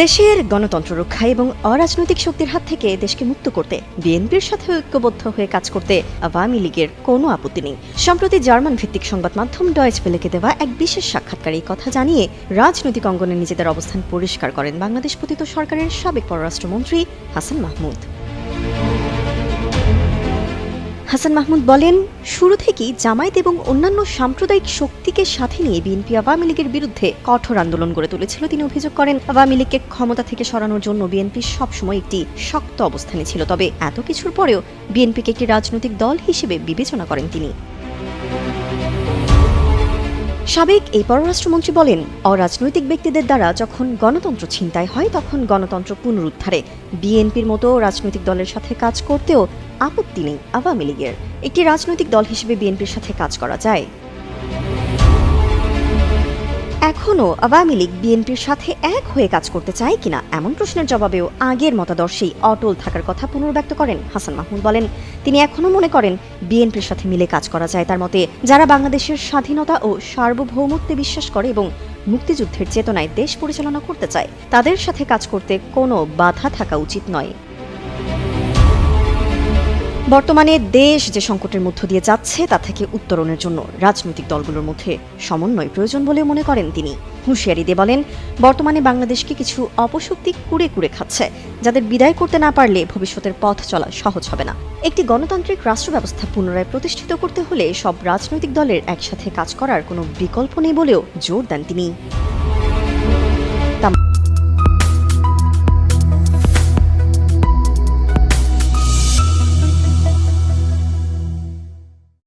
দেশের গণতন্ত্র রক্ষা এবং অরাজনৈতিক শক্তির হাত থেকে দেশকে মুক্ত করতে বিএনপির সাথে ঐক্যবদ্ধ হয়ে কাজ করতে আওয়ামী লীগের কোনো আপত্তি নেই। সম্প্রতি জার্মান ভিত্তিক সংবাদ মাধ্যম ডয়েচ পেলেকে দেওয়া এক বিশেষ সাক্ষাৎকারে এই কথা জানিয়ে রাজনৈতিক অঙ্গনে নিজেদের অবস্থান পরিষ্কার করেন বাংলাদেশ পতিত সরকারের সাবেক পররাষ্ট্রমন্ত্রী হাসান মাহমুদ। হাসান মাহমুদ বলেন, শুরু থেকেই জামায়াত এবং অন্যান্য সাম্প্রদায়িক শক্তিকে সাথে নিয়ে বিএনপি আওয়ামী লীগের বিরুদ্ধে কঠোর আন্দোলন গড়ে তুলেছিল তিনি অভিযোগ করেন, আওয়ামী লীগকে ক্ষমতা থেকে সরানোর জন্য বিএনপি সবসময় একটি শক্ত অবস্থানে ছিল, তবে এত কিছুর পরেও বিএনপিকে একটি রাজনৈতিক দল হিসেবে বিবেচনা করেন তিনি। সাবেক এই পররাষ্ট্রমন্ত্রী বলেন, অরাজনৈতিক ব্যক্তিদের দ্বারা যখন গণতন্ত্র ছিনতাই হয়, তখন গণতন্ত্র পুনরুদ্ধারে। বিএনপির মতো রাজনৈতিক দলের সাথে কাজ করতেও আপত্তি নেই আওয়ামী লীগের। একটি রাজনৈতিক দল হিসেবে বিএনপির সাথে কাজ করা যায়। এখনও আওয়ামী লীগ বিএনপির সাথে এক হয়ে কাজ করতে চায় কিনা এমন প্রশ্নের জবাবেও আগের মতাদর্শেই অটল থাকার কথা পুনর্ব্যক্ত করেন হাসান মাহমুদ বলেন, তিনি এখনও মনে করেন বিএনপির সাথে মিলে কাজ করা যায় তার মতে, যারা বাংলাদেশের স্বাধীনতা ও সার্বভৌমত্বে বিশ্বাস করে এবং মুক্তিযুদ্ধের চেতনায় দেশ পরিচালনা করতে চায়, তাদের সাথে কাজ করতে কোনো বাধা থাকা উচিত নয়। বর্তমানে দেশ যে সংকটের মধ্য দিয়ে যাচ্ছে, তা থেকে উত্তরণের জন্য রাজনৈতিক দলগুলোর মধ্যে সমন্বয় প্রয়োজন বলে মনে করেন তিনি। হুঁশিয়ারি দিয়ে বলেন, বর্তমানে বাংলাদেশকে কিছু অপশক্তি কুড়ে কুড়ে খাচ্ছে, যাদের বিদায় করতে না পারলে ভবিষ্যতের পথ চলা সহজ হবে না। একটি গণতান্ত্রিক রাষ্ট্র ব্যবস্থা পুনরায় প্রতিষ্ঠিত করতে হলে সব রাজনৈতিক দলের একসাথে কাজ করার কোনো বিকল্প নেই বলেও জোর দেন তিনি।